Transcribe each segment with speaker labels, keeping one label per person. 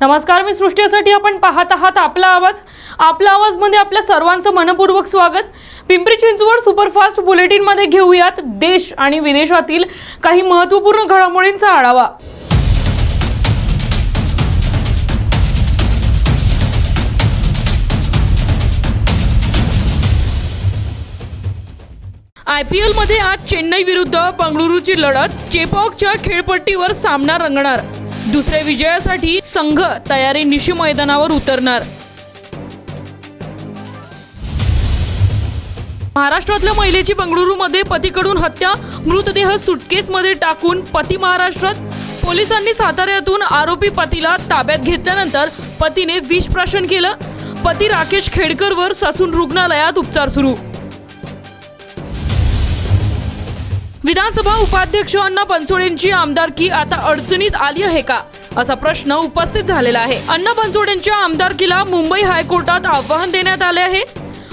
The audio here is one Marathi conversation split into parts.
Speaker 1: नमस्कार मी सृष्टीसाठी आपण पाहत आहात आपला आवाज. आपला आवाजमध्ये आपल्या सर्वांचं मनपूर्वक स्वागत. पिंपरी चिंचवड सुपरफास्ट बुलेटिनमध्ये घेऊयात देश आणि विदेशातील काही महत्त्वपूर्ण घडामोडींचा आढावा. आय पी एलमध्ये आज चेन्नई विरुद्ध बंगळुरूची लढत. चेपॉकच्या खेळपट्टीवर सामना रंगणार. दुसऱ्या विजयासाठी संघ तयारी निशी मैदानावर उतरणार. महाराष्ट्रातल्या महिलेची बंगळुरूमध्ये पतीकडून हत्या मृतदेह सुटकेसमध्ये टाकून पती महाराष्ट्रात. पोलिसांनी साताऱ्यातून आरोपी पतीला ताब्यात घेतल्यानंतर पतीने विष प्राशन केलं. पती राकेश खेडकरवर ससून रुग्णालयात उपचार सुरू. विधानसभा उपाध्यक्ष अण्णा बनसोडेंची आमदारकी आता अडचणीत आली आहे का? असा प्रश्न उपस्थित झालेला आहे. अण्णा बनसोडेंच्या आमदारकीला मुंबई हायकोर्टात आव्हान देण्यात आले आहे.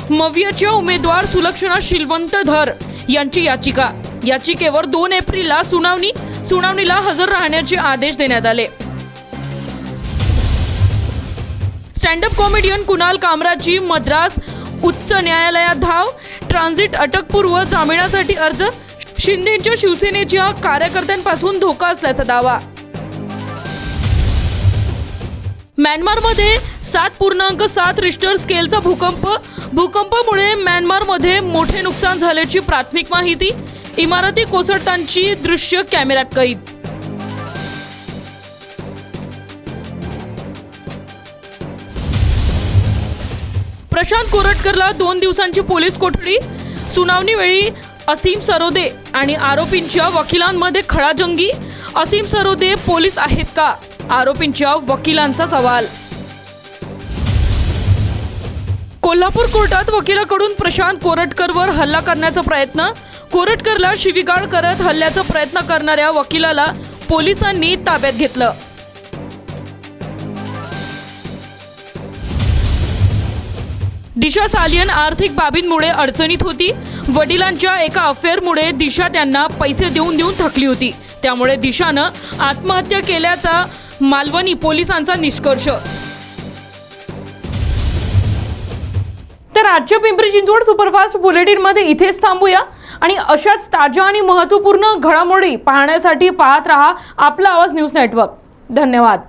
Speaker 1: मव्याच्या उमेदवार सुलक्षणा शिलवंत धर यांची याचिका. याचिकेवर दोन एप्रिलला सुनावणी सुनावणीला हजर राहण्याचे आदेश देण्यात आले. स्टँडअप कॉमेडियन कुणाल कामराची मद्रास उच्च न्यायालयात धाव ट्रान्झिट अटकपूर्व जामिनासाठी अर्ज शिंदेच्या शिवसेनेच्या कार्यकर्त्यांपासून धोका असल्याचा दावा. म्यानमारमध्ये सात पूर्णांक सात रिश्टर स्केलचा भूकंप. भूकंपामुळे म्यानमारमध्ये मोठे नुकसान झाल्याची प्राथमिक माहिती. इमारती कोसळतांची दृश्य कॅमेऱ्यात कैद. प्रशांत कोरटकरला दोन दिवसांची पोलीस कोठडी. सुनावणीवेळी असीम सरोदे आणि आरोपींच्या वकिलांमध्ये खळाजंगी. असीम सरोदे पोलीस आहेत का? आरोपींच्या वकिलांचा सवाल. कोल्हापूर कोर्टात वकिलाकडून प्रशांत कोरटकरवर हल्ला करण्याचा प्रयत्न. कोरटकरला शिवीगाळ करत हल्ल्याचा प्रयत्न करणाऱ्या वकिलाला पोलिसांनी ताब्यात घेतलं. दिशा सालियन आर्थिक बाबींमुळे अडचणीत होती. वडिलांच्या एका अफेअरमुळे दिशा त्यांना पैसे देऊन देऊन थकली होती. त्यामुळे दिशानं आत्महत्या केल्याचा मालवणी पोलिसांचा निष्कर्ष. तर आजच्या पिंपरी चिंचवड सुपरफास्ट बुलेटिनमध्ये इथेच थांबूया. आणि अशाच ताज्या आणि महत्त्वपूर्ण घडामोडी पाहण्यासाठी पाहत रहा आपला आवाज न्यूज नेटवर्क. धन्यवाद.